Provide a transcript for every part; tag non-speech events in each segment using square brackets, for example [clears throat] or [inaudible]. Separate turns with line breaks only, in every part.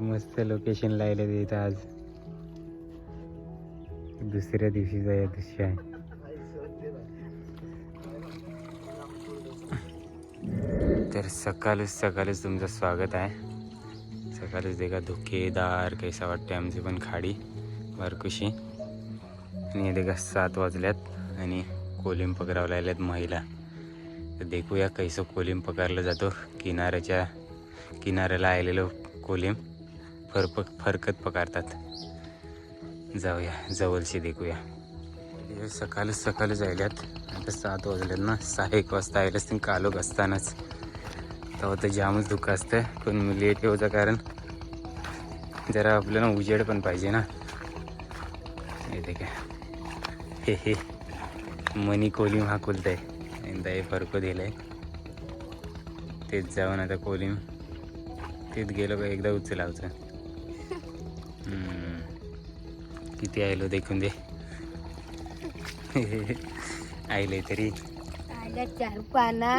मस्त लोकेशन लायले इथं आज. दुसऱ्या दिवशी या दृश्य आहे. तर सकाळच सकाळच तुमचं स्वागत आहे. सकाळच देखा धुकेदार कैसा वाटते आमची पण खाडी बारकुशी आणि देखा सात वाजल्यात आणि कोलिम पकडावं लागल्यात महिला. तर देखूया कैसं कोलिम पकडलं जातो किनाऱ्याच्या किनाऱ्याला आलेलं कोलिम फरप फरकत पकारतात. जाऊया जवळशी देखूया. हे सकाळच सकाळच आल्यात आता सात वाजल्यात ना. सहा एक वाजता आले असते कालोख असतानाच. तेव्हा तर जामच दुःख असतं पण मी लेट होतं कारण जरा आपल्याला उजेड पण पाहिजे ना. येते काय हे हे. मनी कोलिम हा कुलत आहे एकदा हे फरक दिलं आहे तेच जाऊन आता कोलिम तेच गेलो का एकदा उचलावचं. किती आयलो देखून दे. [laughs] आयले तरी.
चार पाना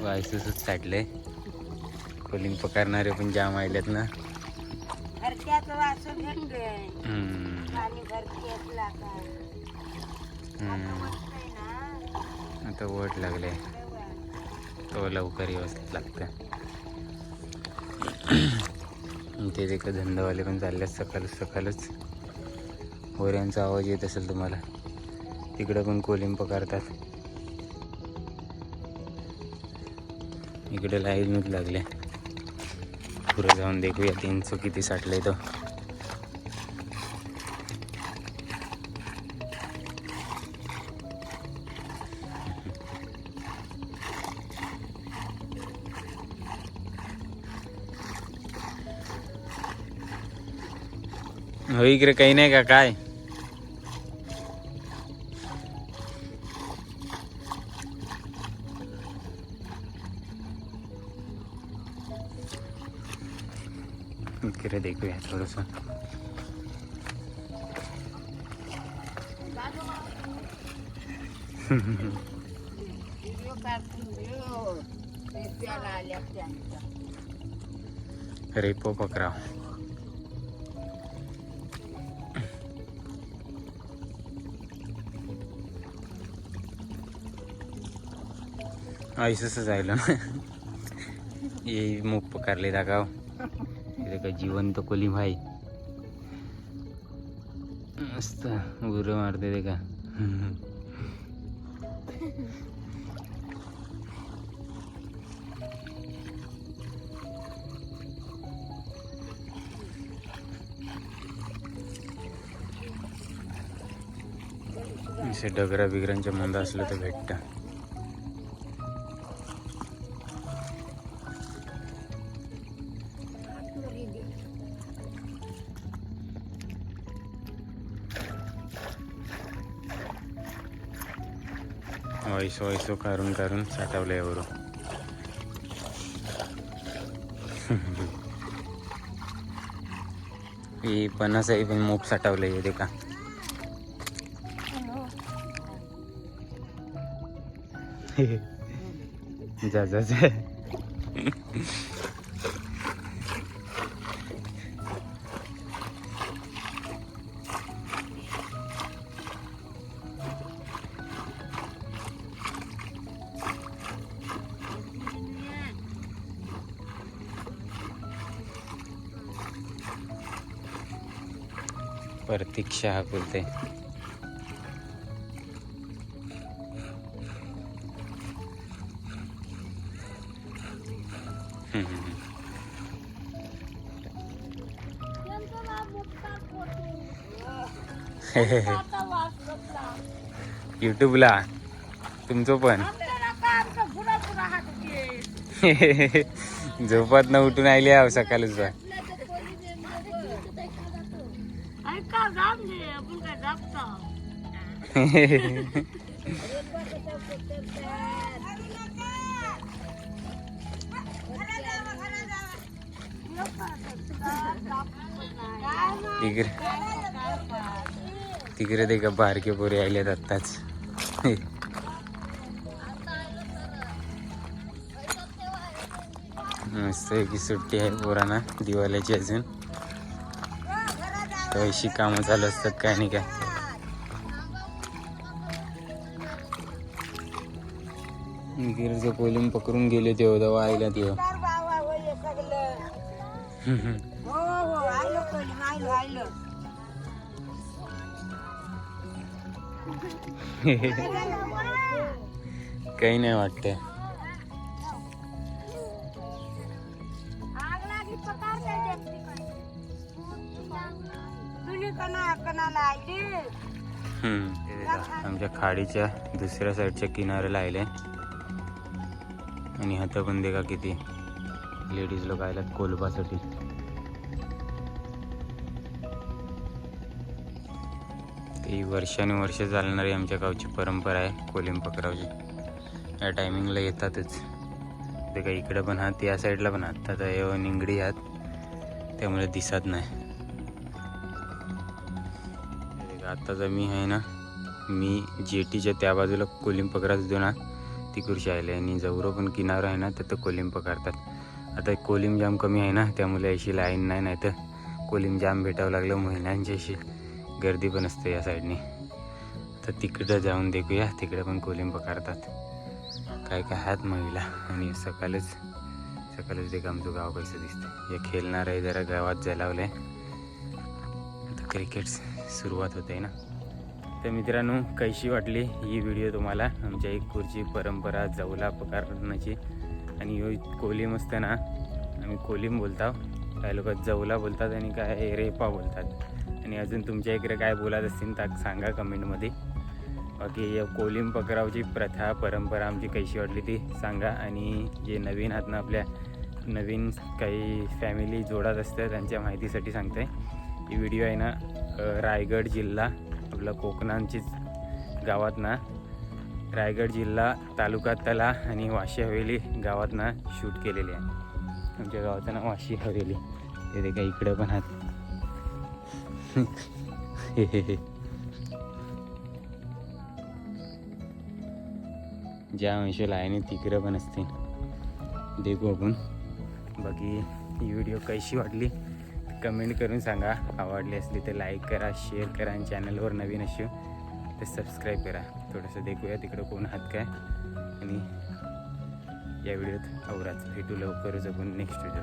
वायसूसच कोलिंग पकडणारे पण जाम आयलेत ना. आता. वट लागले तो लवकर व्यवस्थित लागतं [clears throat] ते ते धंदावाले पण चालले सकाळच सकाळच. होऱ्यांचा आवाज येत असेल तुम्हाला. तिकडं पण कोलिंब पकडतात. इकडे लाईनच लागले पुढे जाऊन देखूया. तीनशे किती साठले तो. हो इकडे काही नाही का? काय? इकडे देखूया थोडस. [laughs] रेपो पकडाव आयुष्यच जायलो ना. ये मूग पकारले दागाव. इथे का जिवंत कोली भाई. मस्त उर मारते ते का असे डगरा बिगरांच्या मंद असलं तर भेटतं. वैसो वैसो काढून काढून साठवलं यावरून ही पन्नास आहे पण मूग साठवलं येते का जा जा जा प्रतीक्षा हा बोलते. युट्यूबला. तुमचं पण. [laughs] झोपात न उठून आली आहो सकाळच बा
जाम दे आपण काय
तिकडे तिकडे ते का बारके पोरे आलेत आत्ताच. मस्त की सुट्टी आहे पोरांना दिवाळीची अजून. तर अशी कामं चालू असतात काय नाही काय. गिरचं पोलिंग पकडून गेले ते तेव्हा आईला तेव्हा. [laughs] काही नाही वाटतं आमच्या खाडीच्या दुसऱ्या साईडच्या किनाऱ्याला आले आणि हात पण दे का किती? लेडीज लोक आल्यात कोलबासाठी ती वर्षानुवर्ष चालणारी आमच्या गावची परंपरा आहे कोलिम पकडावची या टायमिंगला येतातच. ते का इकडं पण हात या साईडला पण हात आता हे निंगडी आहात त्यामुळे दिसत नाही. आत्ताचा मी आहे ना मी जेटीच्या त्या बाजूला कोलिंब पकडाच देऊ ना ती खुर्ची आली आणि जवळ पण किनारा आहे ना तर कोलिंब पकडतात. आता कोलिंब जाम कमी आहे ना त्यामुळे अशी लाईन नाही नाही तर कोलिंब जाम भेटावं लागलं महिलांची अशी गर्दी पण असते या साईडने. तर तिकडं जाऊन देखूया तिकडे पण कोलिंब पकडतात. काय काय आहेत महिला. आणि सकाळच सकाळच देख आमचं गाव कसं दिसतं हे खेळणार आहे जरा गावात जलावलं आता क्रिकेट्स सुरुवात होते ना? तर मित्रांनो कशी वाटली ही व्हिडिओ तुम्हाला? आमच्या एक खुर्ची परंपरा जवला पकारण्याची आणि ह्यो कोलीम असतं ना? आम्ही कोलीम बोलतो काही लोक जवला बोलतात आणि काय रेपा बोलतात. आणि अजून तुमच्या इकडे काय बोलत असतील तर सांगा कमेंटमध्ये. बाकी या कोलिम पकरावची प्रथा परंपरा आमची कशी वाटली ती सांगा. आणि जे नवीन आहात ना आपल्या नवीन काही फॅमिली जोडत असतात त्यांच्या माहितीसाठी सांगते ही व्हिडिओ आहे ना रायगड जिल्हा आपलं कोकणांचीच गावात ना रायगड जिल्हा तालुका तला आणि वाशी हवेली गावात ना शूट केलेली आहे. आमच्या गावाचं नाव वाशी हवेली. ते देखा काही इकडं पण आहात [laughs] ज्या अंशाला आहे तिकडं पण असते देखू आपण. बाकी ही व्हिडिओ कशी वाटली? कमेंट करून सांगा. आवडली असली तर लाईक करा शेअर करा आणि चॅनलवर नवीन असू तर सबस्क्राईब करा. थोडंसं देखूया तिकडं कोण आहात काय. आणि या व्हिडिओत आवराच भेटू लवकरच आपण नेक्स्ट व्हिडिओ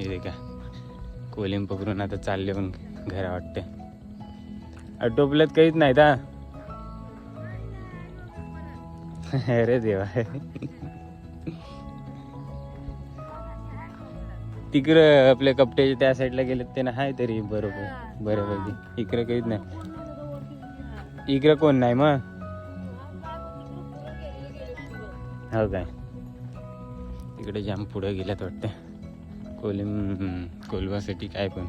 हे का कोलिम पकडून आता चालले पण घरा वाटते आटोपल्यात काहीच नाही दा [laughs] अरे देवा. [laughs] तिकडं आपल्या कपड्याच्या त्या साईडला गेले ते ना आहे तरी बरोबर. बरोबर इकडं काहीच नाही. इकडं कोण नाही मग? हो काय. तिकडे जाम पुढं गेल्यात वाटतं. कोलिम कोलवासाठी काय पण.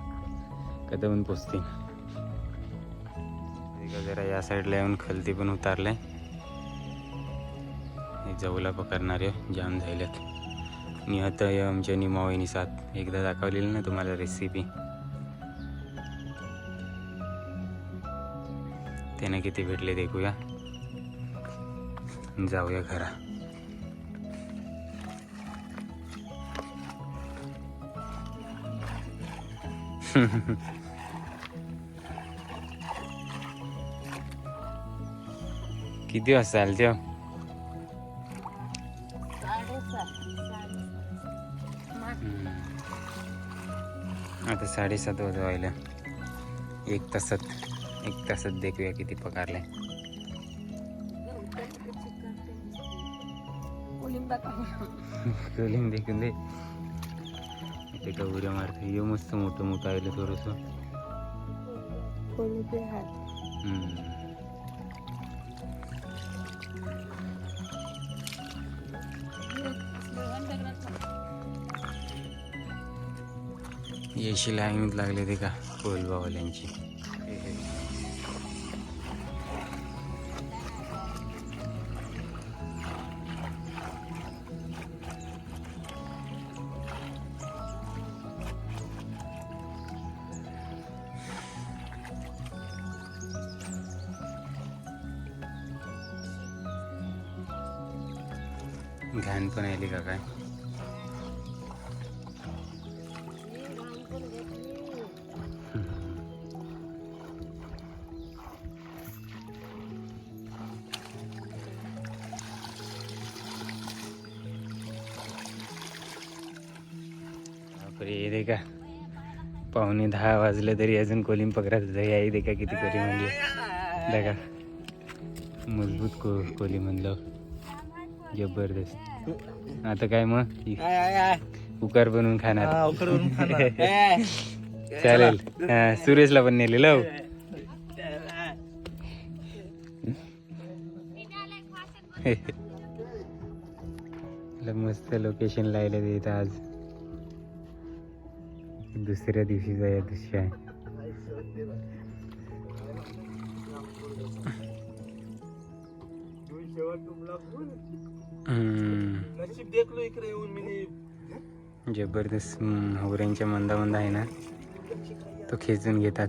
कधी पण पोचतील. जरा या साईडला येऊन खलती पण उतारलंय. जवला पकडणारे जाम झालेत. आणि आता आमच्या निमावणी साथ एकदा दाखवलेली ना तुम्हाला रेसिपी त्याने किती भेटले देखूया जाऊया घरा. [laughs] किती वाजता आल तेव्हा हो? आता साडेसात वाजता व्हायला एक तासात एक तासात देखूया किती पकारले कोलिंग देखून दे. इथे का उड्या मारते ये मस्त मोठं मोठं आलं थोडस. येशी लाईन लागले ते का? कोलबावाल्यांची घाण पण आली का काय? बापरे दे का पावणे दहा वाजले तरी अजून कोलिम पकडात दही आहे दे का किती कोली म्हणली. देखा. मजबूत को कोली म्हणलं. जबरदस्त. आता काय मग? उकार बनवून खाणार. [laughs] चालेल. हा, सुरेशला पण नेलेलं हो. [laughs] लय मस्त लोकेशन लायलं इथं आज. दुसऱ्या दिवशीचा या दृश्य आहे जबरदस्त हम्म, होऱ्यांच्या मंदा मंदा आहे ना. तो खेचून घेतात.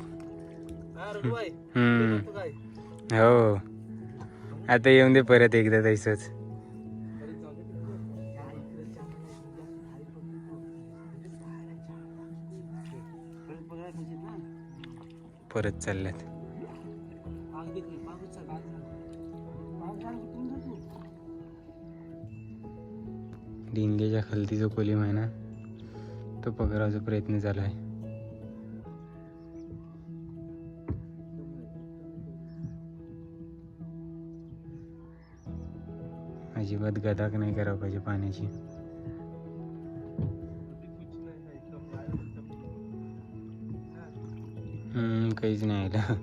हो. आता येऊन दे परत एकदा तसंच. परत चालल्यात. डिंगेच्या खालती जो कोलीम आहे ना तो पकडायचा प्रयत्न झाला आहे अजिबात गदाक नाही करावं पाहिजे पाण्याची. काहीच नाही आलं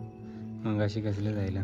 मग अशी कसलं जायला.